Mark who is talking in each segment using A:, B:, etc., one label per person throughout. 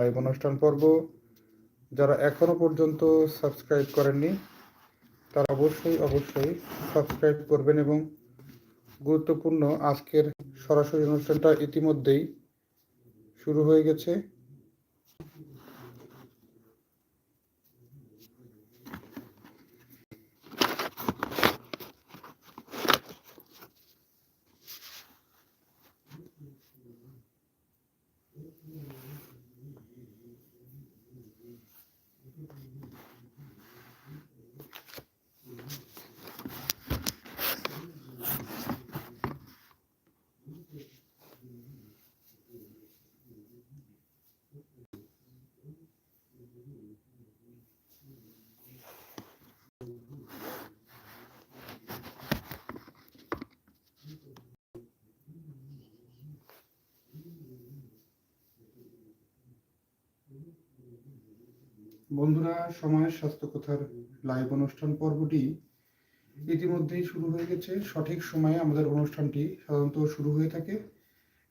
A: Live অনুষ্ঠান পর্ব। যারা এখনও পর্যন্ত সাবস্ক্রাইব করেননি, তারা অবশ্যই অবশ্যই সাবস্ক্রাইব করবেন এবং গুরুত্বপূর্ণ আজকের সরাসরি অনুষ্ঠানটা ইতিমধ্যেই শুরু হয়ে গেছে। বন্ধুরা, সময়ের স্বাস্থ্য কথার লাইভ অনুষ্ঠান পর্বটি ইতিমধ্যেই শুরু হয়ে গেছে। সঠিক সময়ে আমাদের অনুষ্ঠানটি সাধারণত শুরু হয়ে থাকে।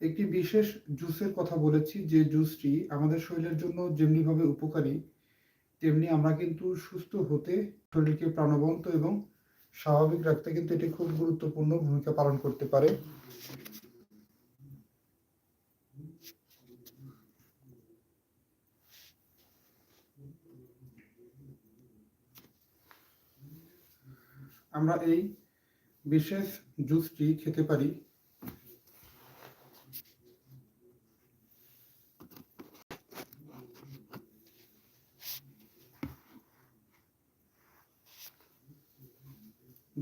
A: একটি বিশেষ জুসের কথা বলেছি, যে জুসটি আমাদের শরীরের জন্য যেমনিভাবে উপকারী, তেমনি আমরা কিন্তু সুস্থ হতে, শরীরকে প্রাণবন্ত এবং স্বাভাবিক রাখতে কিন্তু এটি খুব গুরুত্বপূর্ণ ভূমিকা পালন করতে পারে। আমরা এই বিশেষ জুসটি খেতে পারি।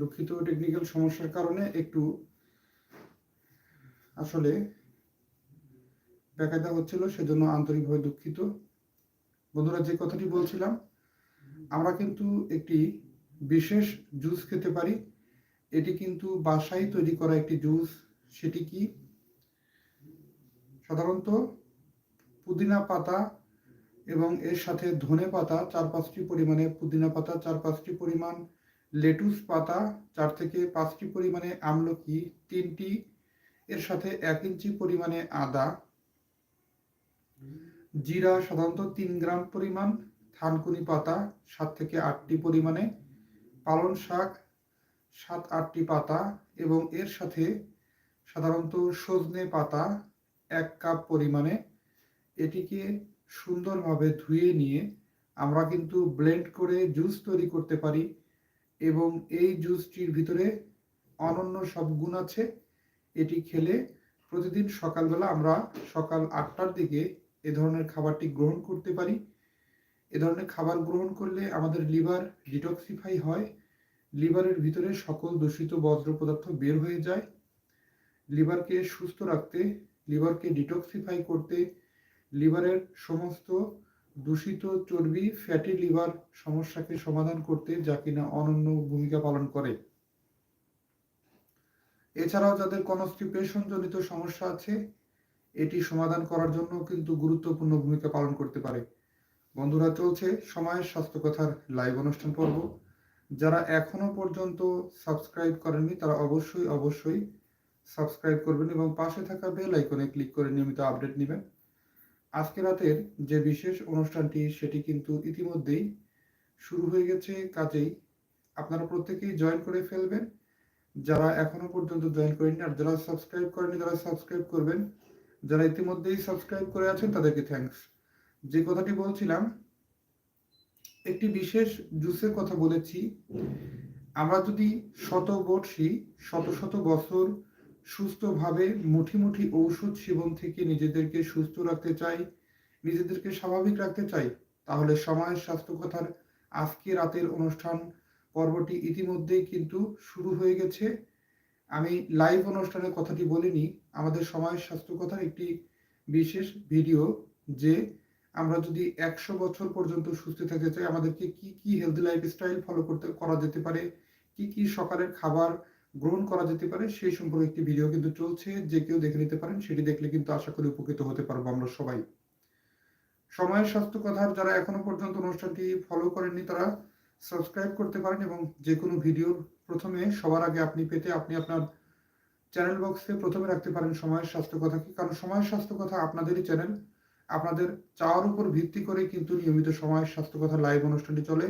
A: দুঃখিত টেকনিক্যাল সমস্যার কারণে একটু আসলে বেকায়দা হচ্ছিল, সেজন্য আন্তরিকভাবে দুঃখিত। বন্ধুরা, যে কথাটি বলছিলাম, আমরা কিন্তু একটি বিশেষ জুস খেতে পারি। এটি কিন্তু বাসায় তৈরি করা একটি জুস সেটি কি? সাধারণত পুদিনা পাতা এবং এর সাথে ধনে পাতা চার পাঁচটি পরিমাণে, পুদিনা পাতা চার পাঁচটি পরিমাণ, লেটুস পাতা চার থেকে পাঁচটি পরিমাণে, আমলকি তিনটি, এর সাথে এক ইঞ্চি পরিমাণে আদা, জিরা সাধারণত তিন গ্রাম পরিমাণ, থানকুনি পাতা সাত থেকে আটটি পরিমাণে পালন শাক, সাত আটটি পাতা এবং এর সাথে সাধারণত সজনে পাতা এক কাপ পরিমাণে। এটিকে সুন্দরভাবে ধুয়ে নিয়ে আমরা কিন্তু ব্লেন্ড করে জুস তৈরি করতে পারি এবং এই জুসটির ভিতরে অনন্য সব গুণ আছে। এটি খেলে প্রতিদিন সকালবেলা আমরা সকাল আটটার দিকে এ ধরনের খাবারটি গ্রহণ করতে পারি। এ ধরনের খাবার গ্রহণ করলে আমাদের লিভার ডিটক্সিফাই হয়। লিভারের ভিতরে সকল দূষিত বজ্র পদার্থ বের হয়ে যায়। লিভারকে সুস্থ রাখতে, লিভারকে ডিটক্সিফাই করতে লিভারের সমস্ত দূষিত চর্বি, ফ্যাটি লিভার সমস্যাকে সমাধান করতে যা কিনা অনন্য ভূমিকা পালন করে। এছাড়াও যাদের কনস্টিপেশন জনিত সমস্যা আছে, এটি সমাধান করার জন্য কিন্তু গুরুত্বপূর্ণ ভূমিকা পালন করতে পারে। বন্ধুরা, চলছে সময়ের স্বাস্থ্য কথার লাইভ অনুষ্ঠান পর্ব। যারা এখনও পর্যন্ত সাবস্ক্রাইব করেননি, তারা অবশ্যই অবশ্যই সাবস্ক্রাইব করবেন এবং পাশে থাকা বেল আইকনে ক্লিক করে নিয়মিত আপডেট নেবেন। আজকে রাতের যে বিশেষ অনুষ্ঠানটি, সেটি কিন্তু ইতিমধ্যেই শুরু হয়ে গেছে। কাজেই আপনারা প্রত্যেকেই জয়েন করে ফেলবেন। যারা এখনও পর্যন্ত জয়েন করেননি আর যারা সাবস্ক্রাইব করেনি তারা সাবস্ক্রাইব করবেন। যারা ইতিমধ্যেই সাবস্ক্রাইব করে আছেন, তাদেরকে থ্যাঙ্কস যে কথাটি বলছিলাম, একটি বিশেষ জুসের কথা বলেছি। আমরা যদি শত বর্ষী, শত শত বছর সুস্থভাবে মুঠি মুঠি ঔষধ সেবন থেকে নিজেদেরকে সুস্থ রাখতে চাই, নিজেদেরকে স্বাভাবিক রাখতে চাই, তাহলে সময়ের স্বাস্থ্য কথার আজকে রাতের অনুষ্ঠান পর্বটি ইতিমধ্যেই কিন্তু শুরু হয়ে গেছে। আমি লাইভ অনুষ্ঠানের কথাটি বলিনি, আমাদের সময়ের স্বাস্থ্য কথার একটি বিশেষ ভিডিও যে আমরা যদি একশো বছর পর্যন্ত সুস্থ থাকতে চাই, আমাদেরকে কি কি হেলদি লাইফস্টাইল ফলো করতে, করা যেতে পারে? কি কি সকালের খাবার গ্রহণ করা যেতে পারে? সেই সম্পর্কে একটি ভিডিও কিন্তু চলছে, যে কেউ দেখে নিতে পারেন, সেটি দেখলে কিন্তু আশা করি উপকৃত হতে পারব আমরা সবাই। সময়ের স্বাস্থ্য কথার যারা এখনও পর্যন্ত অনুষ্ঠানটি ফলো করেননি, তারা সাবস্ক্রাইব করতে পারেন এবং যে কোনো ভিডিওর প্রথমে সবার আগে আপনি পেতে আপনি আপনার চ্যানেল বক্সে প্রথমে রাখতে পারেন সময়ের স্বাস্থ্য কথা কি কারণ সময়ের স্বাস্থ্য কথা আপনাদেরই চ্যানেল আপনাদের চাওয়ার উপর ভিত্তি করে কিন্তু নিয়মিত সময় স্বাস্থ্য কথা লাইভ অনুষ্ঠানটি চলে।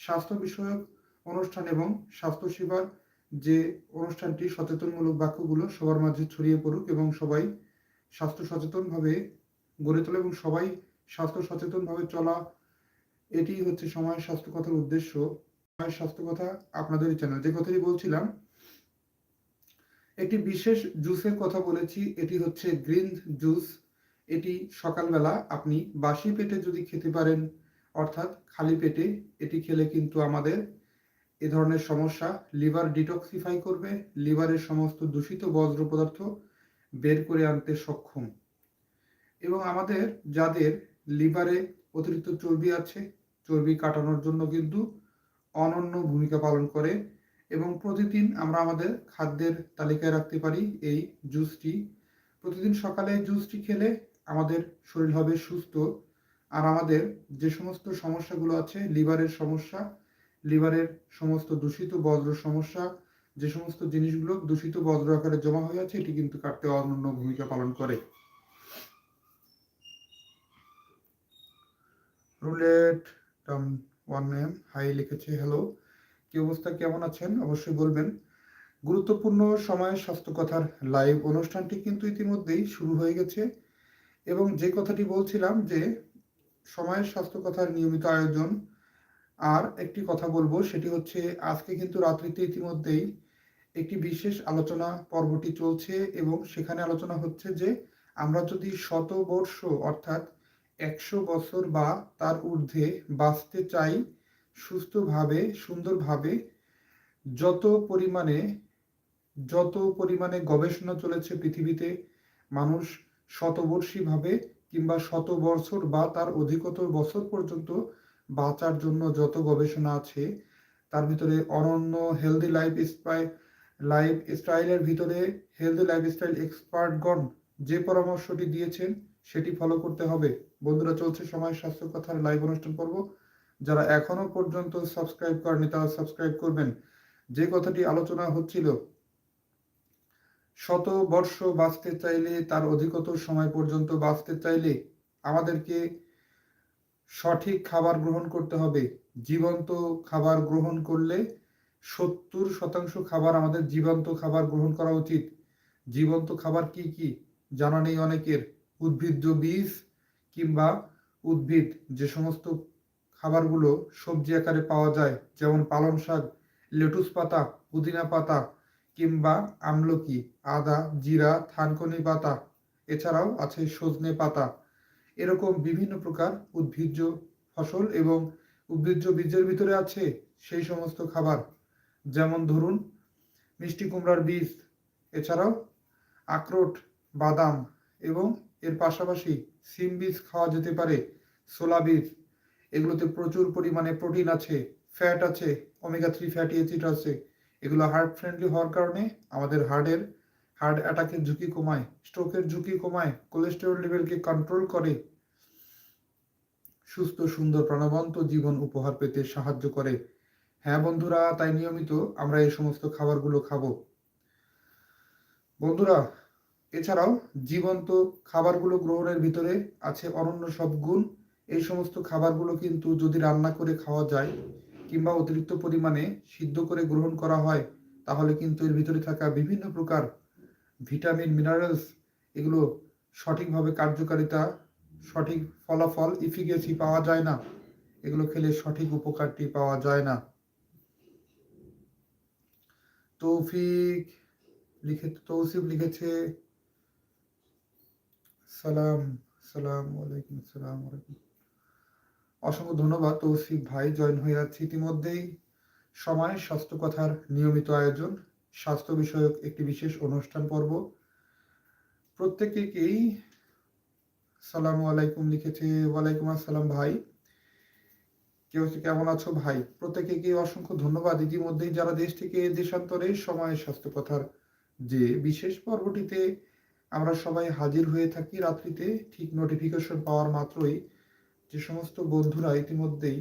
A: স্বাস্থ্য বিষয়ক অনুষ্ঠান এবং স্বাস্থ্য সেবার যে অনুষ্ঠানটি সচেতনমূলক বাক্যগুলো সবার মাঝে ছড়িয়ে পড়ুক এবং সবাই স্বাস্থ্য সচেতনভাবে গড়ে তোলে এবং সবাই স্বাস্থ্য সচেতনভাবে চলা, এটি হচ্ছে সময় স্বাস্থ্য কথার উদ্দেশ্য। সময় স্বাস্থ্য কথা আপনাদের চ্যানেল যে কথাটি বলছিলাম, একটি বিশেষ জুসের কথা বলেছি, এটি হচ্ছে গ্রিন জুস এটি সকালবেলা আপনি বাসি পেটে যদি খেতে পারেন, অর্থাৎ খালি পেটে, এটি খেলে কিন্তু আমাদের এ ধরনের সমস্যা লিভার ডিটক্সিফাই করবে, লিভারের সমস্ত দূষিত বজ্র পদার্থ বের করে আনতে সক্ষম। এবং আমাদের যাদের লিভারে অতিরিক্ত চর্বি আছে, চর্বি কাটানোর জন্য কিন্তু অনন্য ভূমিকা পালন করে এবং প্রতিদিন আমরা আমাদের খাদ্যের তালিকায় রাখতে পারি এই জুসটি। প্রতিদিন সকালে জুসটি খেলে আমাদের শরীর হবে সুস্থ। আর আমাদের যে সমস্ত সমস্যাগুলো আছে, লিভারের সমস্যা, লিভারের সমস্ত দূষিত বজ্র সমস্যা, যে সমস্ত জিনিসগুলো দূষিত বজ্র আকারে জমা হয়ে আছে, এটি কিন্তু কাটতে অনন্য ভূমিকা পালন করে। রুলেট ওয়ান এম, হাই লিখেছে, হ্যালো, কি অবস্থা, কেমন আছেন? অবশ্যই বলবেন। গুরুত্বপূর্ণ সময় স্বাস্থ্য কথার লাইভ অনুষ্ঠানটি কিন্তু ইতিমধ্যেই শুরু হয়ে গেছে। এবং যে কথাটি বলছিলাম যে সময়ের স্বাস্থ্য কথার নিয়মিত আয়োজন, আর একটি কথা বলব সেটি হচ্ছে আজকে কিন্তু রাত্রিতে ইতিমধ্যেই একটি বিশেষ আলোচনা পর্বটি চলছে এবং সেখানে আলোচনা হচ্ছে যে আমরা যদি শত বর্ষ অর্থাৎ একশো বছর বা তার ঊর্ধ্বে বাঁচতে চাই সুস্থভাবে, সুন্দরভাবে, যত পরিমাণে যত পরিমাণে গবেষণা চলেছে পৃথিবীতে, মানুষ শতবর্ষীভাবে কিংবা শত বছর বা তার অধিকতর বছর পর্যন্ত বাঁচার জন্য যত গবেষণা আছে, তার ভিতরে অনন্য হেলদি লাইফ স্টাইল লাইফ স্টাইলের ভিতরে হেলদি লাইফ লাইফস্টাইল এক্সপার্টগণ যে পরামর্শটি দিয়েছেন সেটি ফলো করতে হবে। বন্ধুরা, চলছে সময় স্বাস্থ্য কথার লাইভ অনুষ্ঠান পর্ব। যারা এখনও পর্যন্ত সাবস্ক্রাইব করেনি তারা সাবস্ক্রাইব করবেন। যে কথাটি আলোচনা হচ্ছিল শত বর্ষ বাঁচতে চাইলে, তার অধিকতর সময় পর্যন্ত বাঁচতে চাইলে আমাদেরকে সঠিক খাবার গ্রহণ করতে হবে। জীবন্ত খাবার গ্রহণ করলে সত্তর শতাংশ খাবার আমাদের জীবন্ত খাবার গ্রহণ করা উচিত। জীবন্ত খাবার কি কি? জানা নেই অনেকের। উদ্ভিজ্জ বীজ কিংবা উদ্ভিদ, যে সমস্ত খাবারগুলো সবজি আকারে পাওয়া যায়, যেমন পালং শাক, লেটুস পাতা, পুদিনা পাতা কিংবা আমলকি, আদা, জিরা, থানকনি পাতা, এছাড়াও আছে সজনে পাতা। এরকম বিভিন্ন প্রকার উদ্ভিজ্জ ফসল এবং উদ্ভিজ্জ বীজের ভিতরে আছে সেই সমস্ত খাবার। যেমন ধরুন, মিষ্টি কুমড়ার বীজ, এছাড়াও আখরোট, বাদাম এবং এর পাশাপাশি সিম বীজ খাওয়া যেতে পারে সোলা বীজ। এগুলোতে প্রচুর পরিমাণে প্রোটিন আছে, ফ্যাট আছে, ওমেগা থ্রি ফ্যাটি অ্যাসিড আছে। এগুলো হার্ট ফ্রেন্ডলি হওয়ার কারণে আমাদের হার্টের হার্ট অ্যাটাকের ঝুঁকি কমায় স্ট্রোকের ঝুঁকি কমায় কোলেস্টেরল লেভেলকে কন্ট্রোল করে। সুস্থ, সুন্দর, প্রাণবন্ত জীবন উপহার পেতে সাহায্য করে। হ্যাঁ বন্ধুরা, তাই নিয়মিত আমরা এই সমস্ত খাবারগুলো খাব। বন্ধুরা, এছাড়াও জীবন্ত খাবারগুলো গ্রহণের ভিতরে আছে অনন্য সব গুণ। এই সমস্ত খাবারগুলো কিন্তু যদি রান্না করে খাওয়া যায় কিংবা অতিরিক্ত পরিমাণে সিদ্ধ করে গ্রহণ করা হয়, তাহলে কিন্তু এর ভিতরে থাকা বিভিন্ন প্রকার ভিটামিন মিনারেলস এগুলো সঠিকভাবে কার্যকারিতা, সঠিক ফলাফল ইফিকেসি পাওয়া যায় না। এগুলো খেলে সঠিক উপকারটি পাওয়া যায় না। তৌফিক লিখে, তৌসিফ লিখেছে, সালাম সালাম ওয়ালাইকুম আসসালাম অসংখ্য ধন্যবাদ তৌসিফ ভাই, জয়েন হয়ে যাচ্ছে ইতিমধ্যেই। সময়, স্বাস্থ্য কথার নিয়মিত আয়োজন, স্বাস্থ্য বিষয়ক একটি বিশেষ অনুষ্ঠান পর্ব। প্রত্যেকেই সালাম আলাইকুম লিখেছে, ওয়ালাইকুম আসসালাম ভাই। কেউ কেমন আছো ভাই? প্রত্যেকে অসংখ্য ধন্যবাদ। ইতিমধ্যেই যারা দেশ থেকে দেশান্তরে সময়, স্বাস্থ্য কথার যে বিশেষ পর্বটিতে আমরা সবাই হাজির হয়ে থাকি রাত্রিতে, ঠিক নোটিফিকেশন পাওয়ার মাত্রই। যে সমস্ত বন্ধুরা ইতিমধ্যেই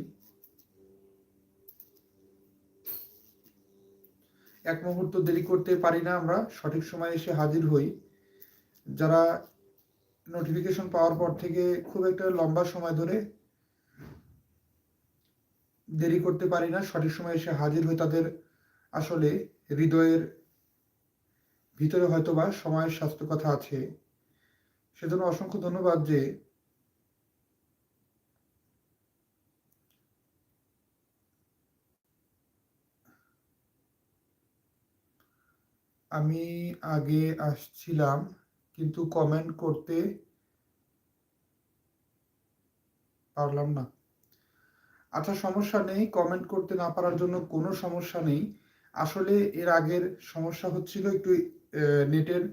A: এক মুহূর্ত দেরি করতে পারি না, আমরা সঠিক সময় এসে হাজির হই। যারা নোটিফিকেশন পাওয়ার পর থেকে খুব একটা লম্বা সময় ধরে দেরি করতে পারি না, সঠিক সময় এসে হাজির হয়ে তাদের আসলে হৃদয়ের ভিতরে হয়তো বা সময়ের স্বাস্থ্য কথা আছে। সেজন্য অসংখ্য ধন্যবাদ যে আমি আগে আসছিলাম, কিন্তু কমেন্ট করতে পারলাম না। আচ্ছা সমস্যা নেই কমেন্ট করতে না পারার জন্য কোনো সমস্যা নেই। আসলে এর আগের সমস্যা হচ্ছিল একটু নেটের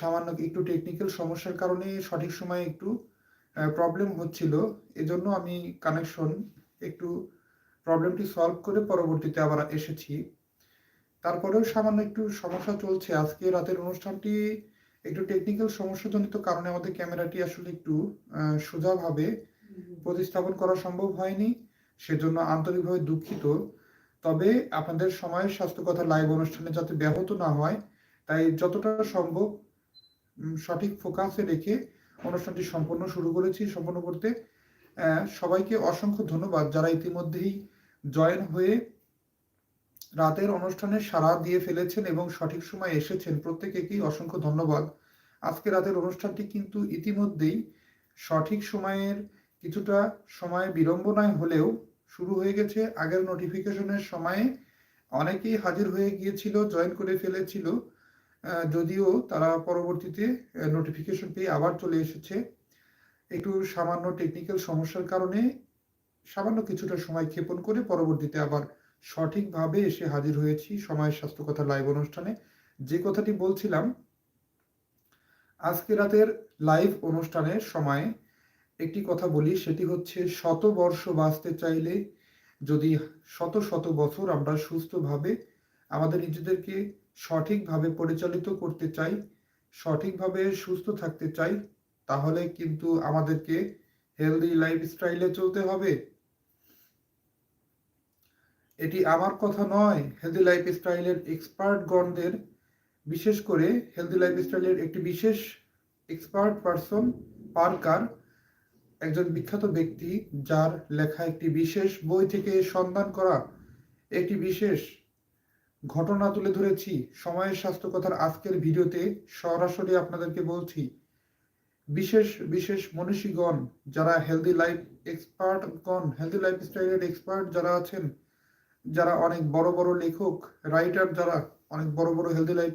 A: সামান্য একটু টেকনিক্যাল সমস্যার কারণে সঠিক সময়ে একটু প্রবলেম হচ্ছিল। এজন্য আমি কানেকশন একটু প্রবলেমটি সলভ করে পরবর্তীতে আবার এসেছি। তারপরেও সামান্য একটু সমস্যা চলছে। আজকে রাতের অনুষ্ঠানটি একটু টেকনিক্যাল সমস্যাজনিত কারণে আমাদের ক্যামেরাটি আসলে একটু সোজাভাবে প্রতিস্থাপন করা সম্ভব হয়নি সেজন্য আন্তরিকভাবে দুঃখিত। তবে আপনাদের সময়ের স্বাস্থ্য কথা লাইভ অনুষ্ঠানে যাতে ব্যাহত না হয় তাই যতটা সম্ভব সঠিক ফোকাসে রেখে অনুষ্ঠানটি সম্পূর্ণ শুরু করেছি সম্পূর্ণ করতে। সবাইকে অসংখ্য ধন্যবাদ যারা ইতিমধ্যেই জয়েন হয়ে রাতের অনুষ্ঠানে সাড়া দিয়ে ফেলেছেন এবং সঠিক সময় এসেছেন। প্রত্যেকেকেই অসংখ্য ধন্যবাদ। আজকে রাতের অনুষ্ঠানটি কিন্তু ইতিমধ্যেই সঠিক সময়ের কিছুটা সময় বিড়ম্বনায় হলেও শুরু হয়ে গেছে। আগের নোটিফিকেশনের সময়ে অনেকেই হাজির হয়ে গিয়েছিল জয়েন করে ফেলেছিল যদিও তারা পরবর্তীতে নোটিফিকেশন পেয়ে আবার চলে এসেছে। একটু সামান্য টেকনিক্যাল সমস্যার কারণে সামান্য কিছুটা সময় ক্ষেপণ করে পরবর্তীতে আবার সঠিকভাবে এসে হাজির হয়েছি সময়ের স্বাস্থ্য কথা লাইভ অনুষ্ঠানে। যে কথাটি বলছিলাম, আজকে রাতের লাইভ অনুষ্ঠানের সময়ে একটি কথা বলি, সেটি হচ্ছে শত বর্ষ বাঁচতে চাইলে যদি শত শত বছর আমরা সুস্থভাবে আমাদের নিজেদেরকে সঠিকভাবে পরিচালিত করতে চাই, সঠিকভাবে সুস্থ থাকতে চাই, তাহলে কিন্তু আমাদেরকে হেলদি লাইফস্টাইলে চলতে হবে। এটি আমার কথা নয় হেলদি লাইফ স্টাইলের এক্সপার্টগণদের বিশেষ করে হেলদি লাইফ স্টাইলের একটি বিশেষ এক্সপার্ট পারসন পার্কার, একজন বিখ্যাত ব্যক্তি, যার লেখা একটি বিশেষ বই থেকে সন্ধান করা একটি বিশেষ ঘটনা তুলে ধরেছি। সময়ের স্বাস্থ্য কথার আজকের ভিডিওতে সরাসরি আপনাদেরকে বলছি, বিশেষ বিশেষ মনীষীগণ, যারা হেলদি লাইফ এক্সপার্টগণ হেলদি লাইফ স্টাইলের এক্সপার্ট যারা আছেন যারা অনেক বড় বড় লেখক রাইটার যারা অনেক বড় বড় হেলদি লাইফ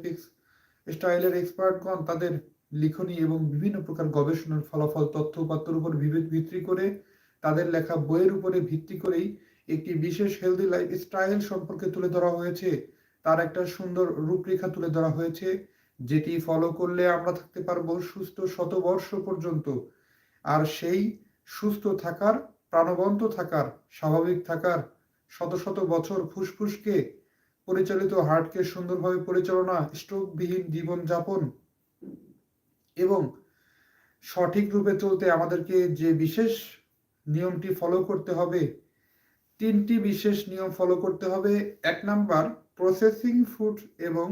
A: স্টাইলের এক্সপার্টগণ তাদের লিখনী এবং বিভিন্ন প্রকার গবেষণার ফলাফল, তথ্য উপাত্তর উপর ভিত্তি করে তাদের লেখা বইয়ের উপরে ভিত্তি করেই একটি বিশেষ হেলদি লাইফ স্টাইল সম্পর্কে তুলে ধরা হয়েছে। তার একটা সুন্দর রূপরেখা তুলে ধরা হয়েছে, যেটি ফলো করলে আমরা থাকতে পারব সুস্থ শতবর্ষ পর্যন্ত। আর সেই সুস্থ থাকার, প্রাণবন্ত থাকার, স্বাভাবিক থাকার শত শত বছর ফুসফুসকে পরিচালিত হার্টকে সুন্দরভাবে পরিচালনা, স্ট্রোকবিহীন জীবন যাপন এবং সঠিক রূপে চলতে আমাদেরকে যে বিশেষ নিয়মটি ফলো করতে হবে, তিনটি বিশেষ নিয়ম ফলো করতে হবে। এক নাম্বার প্রসেসিং ফুড এবং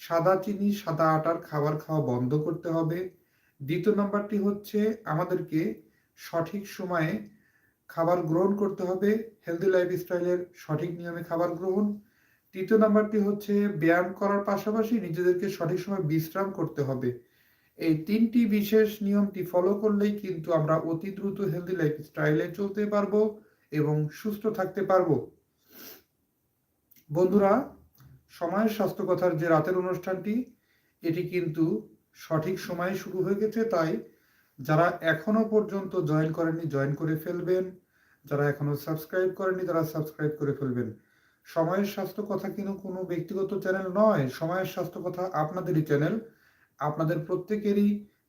A: সাদা চিনি, সাদা আটার খাবার খাওয়া বন্ধ করতে হবে। দ্বিতীয় নাম্বারটি হচ্ছে, আমাদেরকে সঠিক সময়ে খাবার গ্রহণ করতে হবে। হেলদি লাইফস্টাইলের সঠিক নিয়মে খাবার গ্রহণ। তৃতীয় নাম্বারটি হচ্ছে ব্যায়াম করার পাশাপাশি নিজেদেরকে সঠিক সময় বিশ্রাম করতে হবে। এই তিনটি বিশেষ নিয়মটি ফলো করলেই কিন্তু আমরা অতি দ্রুত হেলদি লাইফ স্টাইলে চলতে পারব এবং সুস্থ থাকতে পারব। বন্ধুরা, সময়ের স্বাস্থ্য কথার যে রাতের অনুষ্ঠানটি, এটি কিন্তু সঠিক সময়ে শুরু হয়ে গেছে, তাই যারা এখনও পর্যন্ত জয়েন করেননি জয়েন করে ফেলবেন। যারা এখনও সাবস্ক্রাইব করেননি, তারা সাবস্ক্রাইব করে ফেলবেন। সময়ের স্বাস্থ্য কথা কিন্তু কোনো ব্যক্তিগত চ্যানেল নয়। সময়ের স্বাস্থ্য কথা আপনাদেরই চ্যানেল আপনাদের প্রত্যেকেরই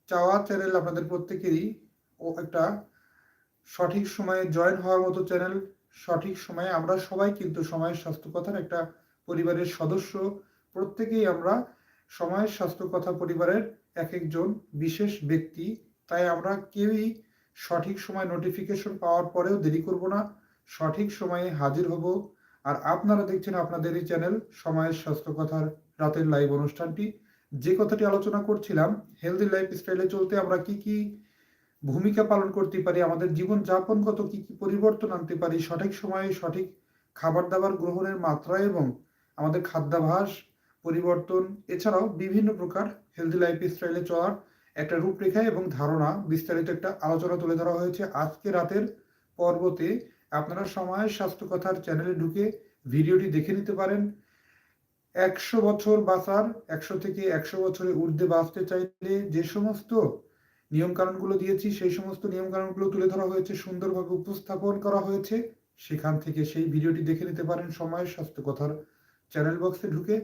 A: চাওয়া চ্যানেল আপনাদের প্রত্যেকেরই ও একটা সঠিক সময়ে জয়েন হওয়ার মতো চ্যানেল সঠিক সময়ে আমরা সবাই কিন্তু সময়ের স্বাস্থ্য কথার একটা পরিবারের সদস্য। প্রত্যেকেই আমরা সময়ের স্বাস্থ্য কথা পরিবারের এক একজন বিশেষ ব্যক্তি। তাই আমরা কেউই সঠিক সময় নোটিফিকেশন পাওয়ার পরেও দেরি করব না। সঠিক সময়ে হাজির হব। আর আপনারা দেখছেন আপনাদের এই চ্যানেল সময়ের স্বাস্থ্য কথার রাতের লাইভ অনুষ্ঠানটি। যে কথাটি আলোচনা করছিলাম হেলদি লাইফ স্টাইলে চলতে আমরা কি কি ভূমিকা পালন করতে পারি, আমাদের জীবন যাপনগত কি কি পরিবর্তন আনতে পারি, সঠিক সময়ে সঠিক খাবার দাবার গ্রহণের মাত্রা এবং আমাদের খাদ্যাভাস, পরিবর্তন, এছাড়াও বিভিন্ন প্রকার হেলদি লাইফ স্টাইলে চলার একটা রূপরেখা এবং ধারণা বিস্তারিত একটা আলোচনা তুলে ধরা হয়েছে আজকে রাতের পর্বতে। আপনারা সময়ের স্বাস্থ্য কথার চ্যানেলে ঢুকে ভিডিওটি দেখে নিতে পারেন। একশো বছর বাঁচার, একশো থেকে একশো বছরে ঊর্ধ্বে বাঁচতে চাইলে যে সমস্ত নিয়ম কানুনগুলো দিয়েছি, সেই সমস্ত নিয়ম কানুনগুলো তুলে ধরা হয়েছে, সুন্দরভাবে উপস্থাপন করা হয়েছে। সেখান থেকে সেই ভিডিওটি দেখে নিতে পারেন সময়ের স্বাস্থ্য কথার চ্যানেল বক্সে ঢুকে।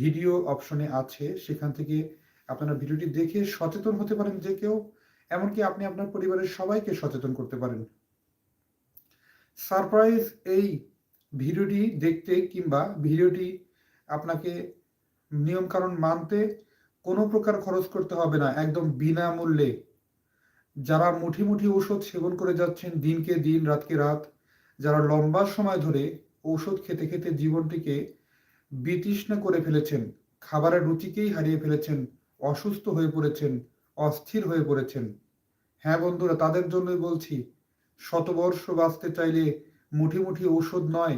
A: ভিডিও অপশনে আছে, সেখান থেকে আপনারা ভিডিওটি দেখে সচেতন হতে পারেন যে কেউ, এমনকি আপনি আপনার পরিবারের সবাইকে সচেতন করতে পারেন। সারপ্রাইজ এই ভিডিওটি দেখতে কিংবা ভিডিওটি আপনাকে নিয়ম কারণ মানতে কোনো প্রকার খরচ করতে হবে না, একদম বিনামূল্যে। যারা মুঠি মুঠি ঔষধ সেবন করে যাচ্ছেন দিনকে দিন, রাতকে রাত, যারা লম্বা সময় ধরে ঔষধ খেতে খেতে জীবনটিকে বিতৃষ্ণা করে ফেলেছেন, খাবারের রুচিকেই হারিয়ে ফেলেছেন অসুস্থ হয়ে পড়েছেন, অস্থির হয়ে পড়েছেন। হ্যাঁ বন্ধুরা, তাদের জন্যই বলছি, শতবর্ষ বাঁচতে চাইলে মুঠি মুঠি ঔষধ নয়।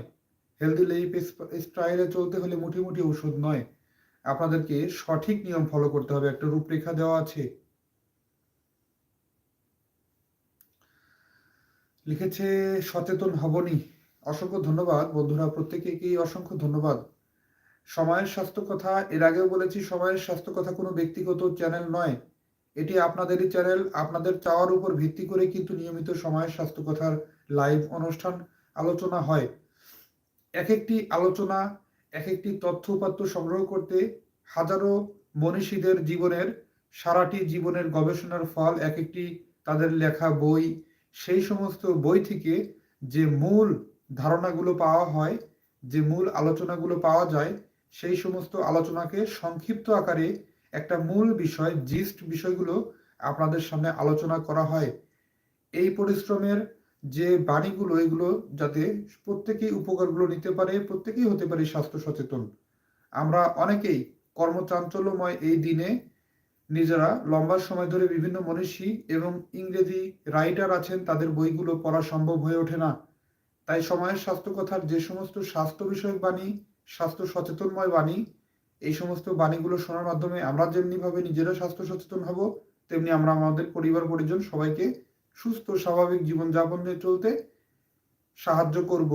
A: হেলদি লাইফ স্টাইলে চলতে হলে মুঠি মুঠি ঔষধ নয়। আপনাদেরকে সঠিক নিয়ম ফলো করতে হবে, একটা রূপরেখা দেওয়া আছে। লিখেছে, সচেতন হবনি। অসংখ্য ধন্যবাদ বন্ধুরা প্রত্যেকে অসংখ্য ধন্যবাদ। সময়ের স্বাস্থ্য কথা এর আগেও বলেছি, সময়ের স্বাস্থ্য কথা কোনো ব্যক্তিগত চ্যানেল নয়। এটি আপনাদেরই চ্যানেল আপনাদের চাওয়ার উপর ভিত্তি করে কিন্তু নিয়মিত সময়ের স্বাস্থ্য কথার লাইভ অনুষ্ঠান আলোচনা হয়। এক একটি আলোচনা, এক একটি তথ্য উপাত্ত সংগ্রহ করতে হাজারো মনীষীদের জীবনের, সারাটি জীবনের গবেষণার ফল এক একটি তাদের লেখা বই। সেই সমস্ত বই থেকে যে মূল ধারণাগুলো পাওয়া হয়, যে মূল আলোচনাগুলো পাওয়া যায় সেই সমস্ত আলোচনাকে সংক্ষিপ্ত আকারে একটা মূল বিষয়, জিস্ট বিষয়গুলো আপনাদের সামনে আলোচনা করা হয়। এই পরিশ্রমের যে বাণীগুলো, এগুলো যাতে প্রত্যেকেই উপকারগুলো নিতে পারে, প্রত্যেকেই হতে পারে স্বাস্থ্য সচেতন। আমরা অনেকেই কর্মচাঞ্চল্যময় এই দিনে নিজেরা লম্বা সময় ধরে বিভিন্ন মনীষী এবং ইংরেজি রাইটার আছেন, তাদের বইগুলো পড়া সম্ভব হয়ে ওঠে না। তাই সময়ের স্বাস্থ্য কথার যে সমস্ত স্বাস্থ্য বিষয়ক বাণী স্বাস্থ্য সচেতনময় বাণী। এই সমস্ত বাণীগুলো শোনার মাধ্যমে আমরা যেমনিভাবে নিজেরা স্বাস্থ্য সচেতন হব, তেমনি আমরা আমাদের পরিবার, পরিজন সবাইকে সুস্থ, স্বাভাবিক জীবনযাপন নিয়ে চলতে সাহায্য করব।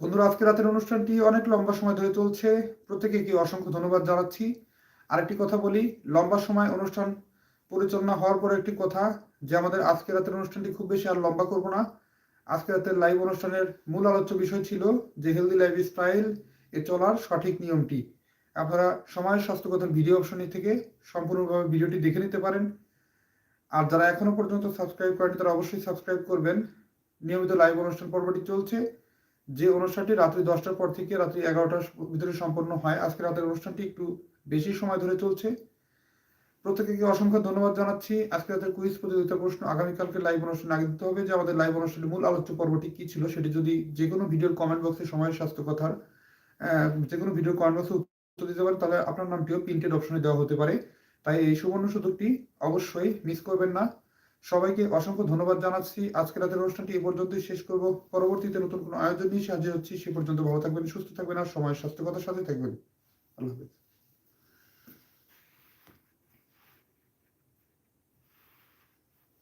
A: বন্ধুরা আজকে রাতের অনুষ্ঠানটি অনেক লম্বা সময় ধরে চলছে। প্রত্যেকে কি অসংখ্য ধন্যবাদ জানাচ্ছি। আরেকটি কথা বলি, লম্বা সময় অনুষ্ঠান পরিচালনা হওয়ার পর একটি কথা যে আমাদের আজকে রাতের অনুষ্ঠানটি খুব বেশি আর লম্বা করব না। আজকে রাতের লাইভ অনুষ্ঠানের মূল আলোচ্য বিষয় ছিল যে হেলদি লাইফ স্টাইল এ চলার সঠিক নিয়মটি। আপনারা সময়ের স্বাস্থ্যগতার ভিডিও অপশনে থেকে সম্পূর্ণভাবে ভিডিওটি দেখে নিতে পারেন। আর যারা এখনও পর্যন্ত সাবস্ক্রাইব করেনি তারা অবশ্যই সাবস্ক্রাইব করবেন। নিয়মিত লাইভ অনুষ্ঠান পর্বটি চলছে। যে অনুষ্ঠানটি রাত্রি দশটার পর থেকে রাত্রি এগারোটার ভিতরে সম্পন্ন হয়, আজকে রাতের অনুষ্ঠানটি একটু বেশি সময় ধরে চলছে। প্রত্যেকে অসংখ্য ধন্যবাদ জানাচ্ছি। আজকে রাতের কুইজ প্রতিযোগিতা প্রশ্ন আগামীকালকে লাইভ অনুষ্ঠান আগে দিতে হবে। যে আমাদের লাইভ অনুষ্ঠানের মূল আলোচ্য পর্বটি কি ছিল সেটি যদি যে কোনো ভিডিওর কমেন্ট বক্সে সময়ের স্বাস্থ্য কথার যে কোনো ভিডিও কমেন্ট বক্সে উত্তর দিতে পারেন, তাহলে আপনার নামটিও প্রিন্টেড অপশনে দেওয়া হতে পারে। তাই এই সুবর্ণ সুযোগটি অবশ্যই মিস করবেন না। সবাইকে অসংখ্য ধন্যবাদ জানাচ্ছি। আজকে রাতের অনুষ্ঠানটি এ পর্যন্তই শেষ করব। পরবর্তীতে নতুন কোনো আয়োজন নিয়ে সাহায্য হচ্ছি। সে পর্যন্ত ভালো থাকবেন, সুস্থ থাকবেন আর সময়ের স্বাস্থ্যকতার সাথে থাকবেন। আল্লাহ হাফিজ।